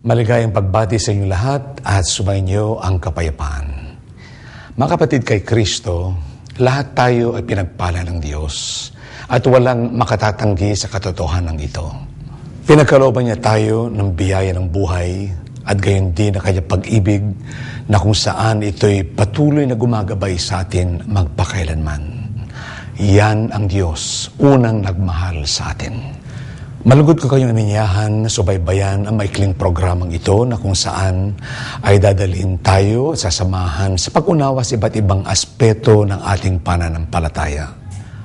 Maligayang pagbati sa inyong lahat at sumainyo ang kapayapaan. Mga kapatid kay Kristo, lahat tayo ay pinagpala ng Diyos at walang makatatanggi sa katotohanan ito. Pinagkalooban niya tayo ng biyaya ng buhay at gayon din ang kanyang pag-ibig na kung saan ito'y patuloy na gumagabay sa atin magpakailanman. Yan ang Diyos, unang nagmahal sa atin. Malugod ko kayong aninyahan na subaybayan ang maikling programang ito na kung saan ay dadalhin tayo at sasamahan sa pag-unawa sa iba't ibang aspeto ng ating pananampalataya.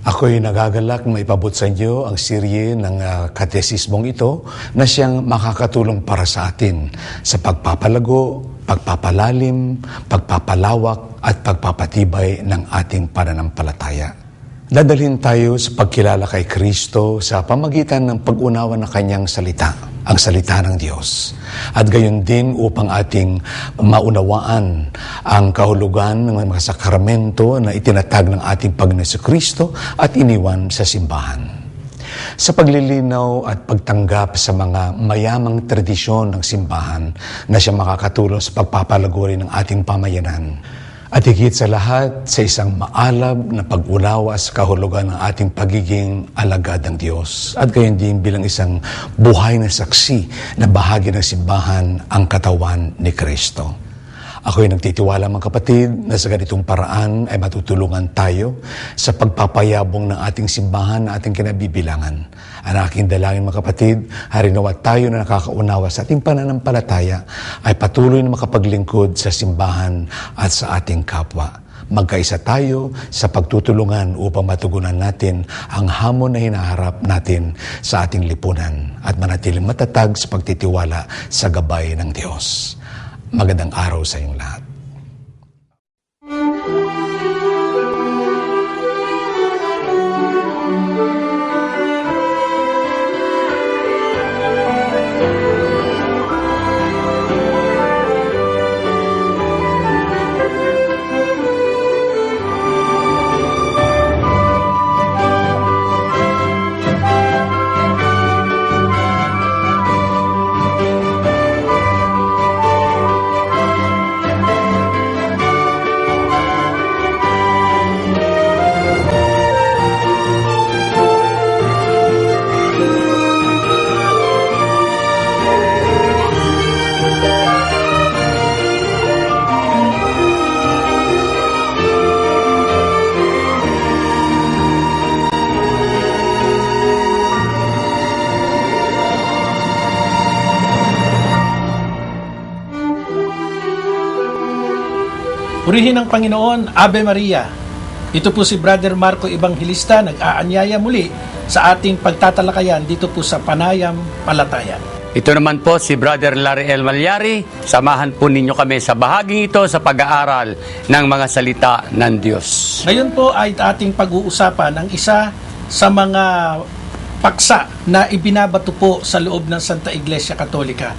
Ako'y nagagalak na ipabot sa inyo ang sirye ng uh, katesismong ito na siyang makakatulong para sa atin sa pagpapalago, pagpapalalim, pagpapalawak at pagpapatibay ng ating pananampalataya. Dadalhin tayo sa pagkilala kay Kristo sa pamagitan ng pag-unawa ng kanyang salita, ang salita ng Diyos. At gayon din upang ating maunawaan ang kahulugan ng mga sakramento na itinatag ng ating Panginoon Kristo at iniwan sa simbahan. Sa paglilinaw at pagtanggap sa mga mayamang tradisyon ng simbahan na siya makakatulong sa pagpapalaguri ng ating pamayanan, at higit sa lahat, sa isang maalab na pag-unawa sa kahulugan ng ating pagiging alagad ng Diyos. At gayon din bilang isang buhay na saksi na bahagi ng simbahan ang katawan ni Kristo. Ako'y nagtitiwala mga kapatid na sa ganitong paraan ay matutulungan tayo sa pagpapayabong ng ating simbahan na ating kinabibilangan. Ang aking dalangin mga kapatid, harinawa tayo na nakakaunawa sa ating pananampalataya ay patuloy na makapaglingkod sa simbahan at sa ating kapwa. Magkaisa tayo sa pagtutulungan upang matugunan natin ang hamon na hinaharap natin sa ating lipunan at manatiling matatag sa pagtitiwala sa gabay ng Diyos. Magandang araw sa inyong lahat. Purihin ng Panginoon, Ave Maria. Ito po si Brother Marco Evangelista, nag-aanyaya muli sa ating pagtatalakayan dito po sa Panayam Palataya. Ito naman po si Brother Larry El Malyari. Samahan po ninyo kami sa bahaging ito sa pag-aaral ng mga salita ng Diyos. Ngayon po ay ating pag-uusapan ang isa sa mga paksa na ibinabato po sa loob ng Santa Iglesia Katolika.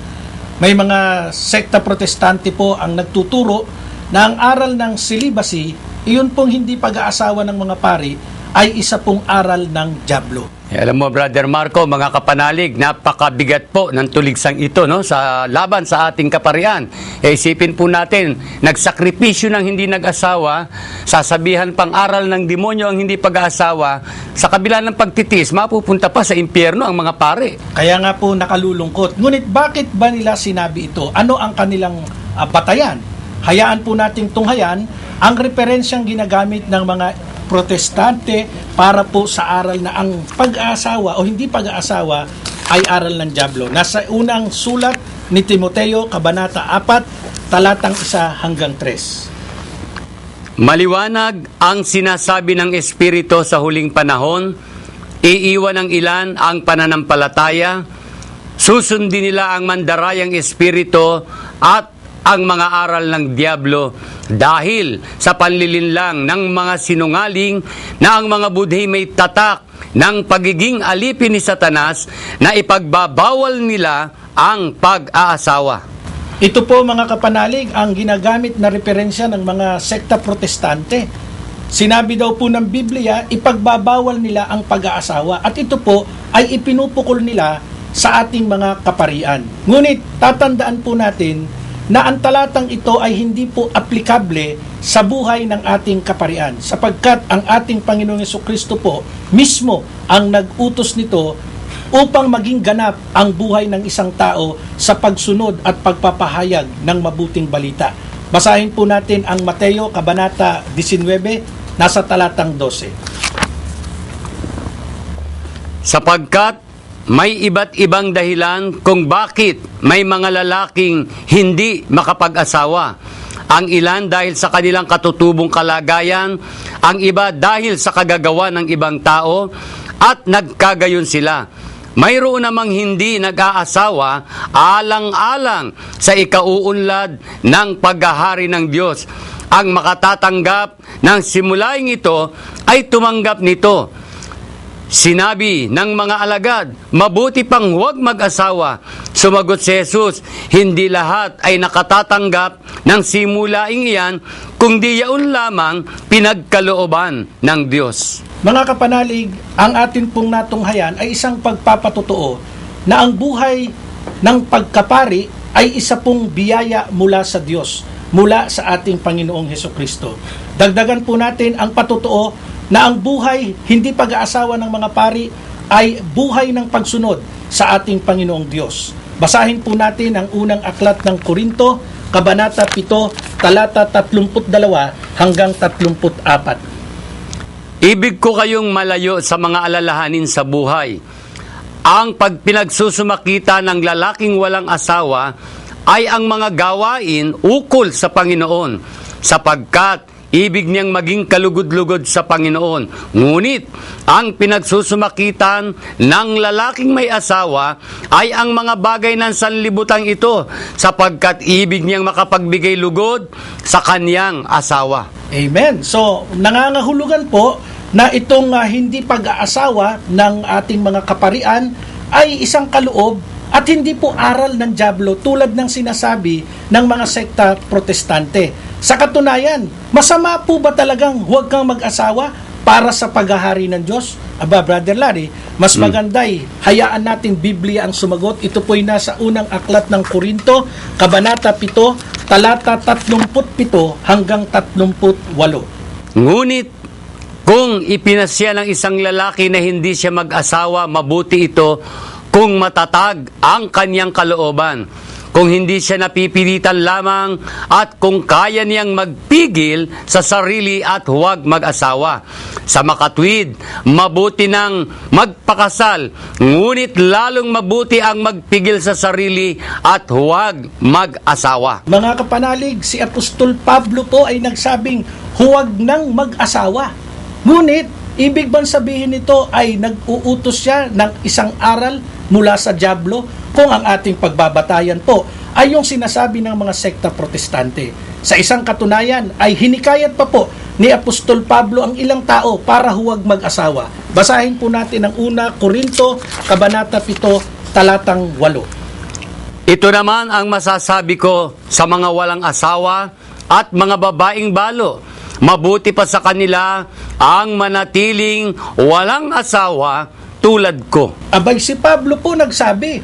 May mga sekta protestante po ang nagtuturo na ang aral ng celibacy, iyon pong hindi pag-aasawa ng mga pari, ay isa pong aral ng Diablo. Eh, alam mo, Brother Marco, mga kapanalig, napakabigat po ng tuligsang ito no, sa laban sa ating kaparian. E isipin po natin, nagsakripisyo ng hindi nag-asawa, sasabihan pang aral ng demonyo ang hindi pag-aasawa, sa kabila ng pagtitis, mapupunta pa sa impyerno ang mga pare. Kaya nga po nakalulungkot. Ngunit bakit ba nila sinabi ito? Ano ang kanilang uh, batayan? Hayaan po nating tunghayan ang referensyang ginagamit ng mga protestante para po sa aral na ang pag-aasawa o hindi pag-aasawa ay aral ng Diablo. Nasa unang sulat ni Timoteo, Kabanata 4, talatang 1 hanggang 3. Maliwanag ang sinasabi ng Espiritu sa huling panahon, iiwan ng ilan ang pananampalataya, susundin nila ang mandarayang Espiritu at ang mga aral ng Diablo dahil sa panlilinlang ng mga sinungaling na ang mga budhi may tatak ng pagiging alipin ni Satanas na ipagbabawal nila ang pag-aasawa. Ito po mga kapanalig ang ginagamit na referensya ng mga sekta protestante. Sinabi daw po ng Biblia, ipagbabawal nila ang pag-aasawa at ito po ay ipinupukol nila sa ating mga kaparian. Ngunit tatandaan po natin na ang talatang ito ay hindi po aplikable sa buhay ng ating kaparian sapagkat ang ating Panginoong Yeso Kristo po mismo ang nag-utos nito upang maging ganap ang buhay ng isang tao sa pagsunod at pagpapahayag ng mabuting balita. Basahin po natin ang Mateo Kabanata 19, nasa talatang 12. Sapagkat may iba't ibang dahilan kung bakit may mga lalaking hindi makapag-asawa. Ang ilan dahil sa kanilang katutubong kalagayan, ang iba dahil sa kagagawa ng ibang tao, at nagkagayon sila. Mayroon namang hindi nag-aasawa alang-alang sa ikauunlad ng paghahari ng Diyos. Ang makatatanggap ng simulaing ito ay tumanggap nito. Sinabi ng mga alagad, mabuti pang huwag mag-asawa. Sumagot si Jesus, hindi lahat ay nakatatanggap ng simulaing iyan, kundi yaon lamang pinagkalooban ng Diyos. Mga kapanalig, ang atin pong natunghayan ay isang pagpapatotoo na ang buhay ng pagkapari ay isa pong biyaya mula sa Diyos, mula sa ating Panginoong Heso Kristo. Dagdagan po natin ang patotoo na ang buhay, hindi pag-aasawa ng mga pari, ay buhay ng pagsunod sa ating Panginoong Diyos. Basahin po natin ang unang aklat ng Korinto, Kabanata 7, talata 32 hanggang 34. Ibig ko kayong malayo sa mga alalahanin sa buhay. Ang pagpinagsusumakita ng lalaking walang asawa ay ang mga gawain ukol sa Panginoon, sapagkat ibig niyang maging kalugod-lugod sa Panginoon. Ngunit, ang pinagsusumakitan ng lalaking may asawa ay ang mga bagay ng sanlibutang ito, sapagkat ibig niyang makapagbigay lugod sa kaniyang asawa. Amen. So, nangangahulugan po na itong ah, hindi pag-aasawa ng ating mga kaparian ay isang kaloob at hindi po aral ng Diablo tulad ng sinasabi ng mga sekta protestante. Sa katunayan, masama po ba talagang huwag kang mag-asawa para sa paghahari ng Diyos? Aba, Brother Larry, mas maganda'y hayaan natin Biblia ang sumagot. Ito po'y nasa unang aklat ng Korinto, Kabanata 7, talata 37 hanggang 38. Ngunit kung ipinasya ng isang lalaki na hindi siya mag-asawa, mabuti ito kung matatag ang kanyang kalooban. Kung hindi siya napipilitan lamang at kung kaya niyang magpigil sa sarili at huwag mag-asawa. Sa makatwid, mabuti nang magpakasal, ngunit lalong mabuti ang magpigil sa sarili at huwag mag-asawa. Mga kapanalig, si Apostol Pablo po ay nagsabing huwag nang mag-asawa. Ngunit, ibig bang sabihin nito ay nag-uutos siya ng isang aral mula sa Diablo kung ang ating pagbabatayan po ay yung sinasabi ng mga sekta protestante. Sa isang katunayan ay hinikayat pa po ni Apostol Pablo ang ilang tao para huwag mag-asawa. Basahin po natin ang una, Korinto, Kabanata 7, talatang 8. Ito naman ang masasabi ko sa mga walang asawa at mga babaeng balo. Mabuti pa sa kanila ang manatiling walang asawa tulad ko. Abay si Pablo po nagsabi,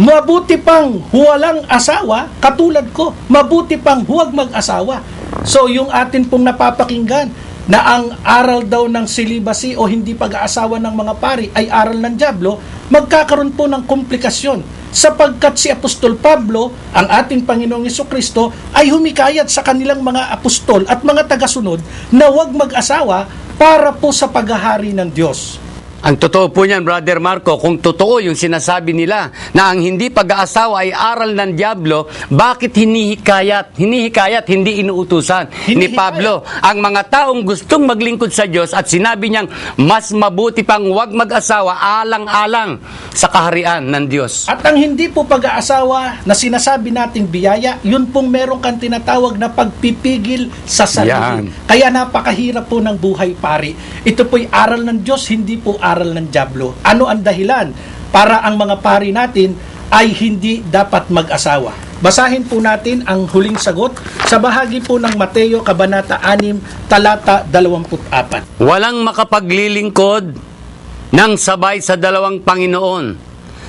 mabuti pang walang asawa katulad ko. Mabuti pang huwag mag-asawa. So yung atin pong napapakinggan na ang aral daw ng celibacy o hindi pag-aasawa ng mga pari ay aral ng Diablo, magkakaroon po ng komplikasyon sapagkat si Apostol Pablo, ang ating Panginoong Yeso Kristo, ay humikayat sa kanilang mga apostol at mga tagasunod na huwag mag-asawa para po sa paghahari ng Diyos. Ang totoo po niyan, Brother Marco, kung totoo yung sinasabi nila na ang hindi pag-aasawa ay aral ng Diablo, bakit hinihikayat, hinihikayat, hindi inuutusan ni Hinihikayat. Pablo ang mga taong gustong maglingkod sa Diyos at sinabi niyang mas mabuti pang huwag mag-asawa alang-alang sa kaharian ng Diyos. At ang hindi po pag-aasawa na sinasabi nating biyaya, yun pong meron kang tinatawag na pagpipigil sa sarili. Yan. Kaya napakahirap po ng buhay pari. Ito po'y aral ng Diyos, hindi po aral ng Diablo. Ano ang dahilan para ang mga pari natin ay hindi dapat mag-asawa? Basahin po natin ang huling sagot sa bahagi po ng Mateo Kabanata 6, talata 24. Walang makapaglilingkod ng sabay sa dalawang Panginoon,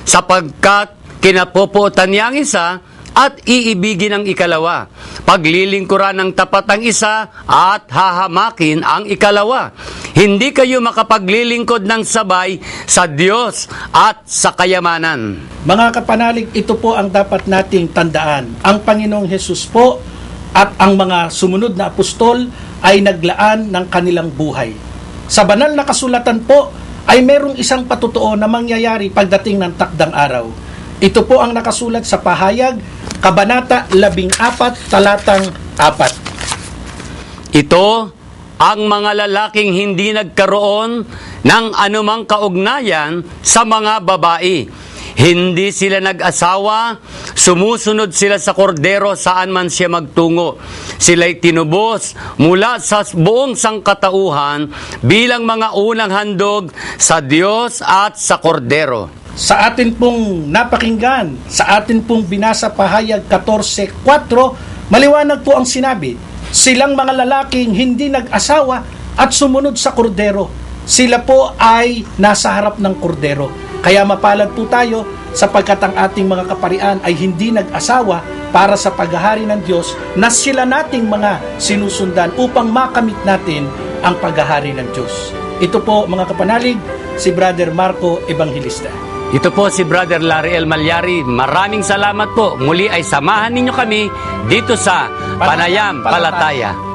sapagkat kinapopuotan niya ang isa at iibigin ang ikalawa. Paglilingkuran ng tapat ang isa at hahamakin ang ikalawa. Hindi kayo makapaglilingkod ng sabay sa Diyos at sa kayamanan. Mga kapanalig, ito po ang dapat nating tandaan. Ang Panginoong Hesus po at ang mga sumunod na apostol ay naglaan ng kanilang buhay. Sa banal na kasulatan po ay merong isang patutuo na mangyayari pagdating ng takdang araw. Ito po ang nakasulat sa pahayag, Kabanata 14, talatang 4. Ito ang mga lalaking hindi nagkaroon ng anumang kaugnayan sa mga babae. Hindi sila nag-asawa, sumusunod sila sa kordero saan man siya magtungo. Sila'y tinubos mula sa buong sangkatauhan bilang mga unang handog sa Diyos at sa kordero. Sa atin pong napakinggan, sa atin pong binasa pahayag 14.4, maliwanag po ang sinabi, silang mga lalaking hindi nag-asawa at sumunod sa kordero. Sila po ay nasa harap ng kordero. Kaya mapalad po tayo sapagkat ang ating mga kaparian ay hindi nag-asawa para sa paghahari ng Diyos na sila nating mga sinusundan upang makamit natin ang paghahari ng Diyos. Ito po mga kapanalig, si Brother Marco Evangelista. Ito po si Brother Larry El Malyari. Maraming salamat po. Muli ay samahan ninyo kami dito sa Panayam Palataya.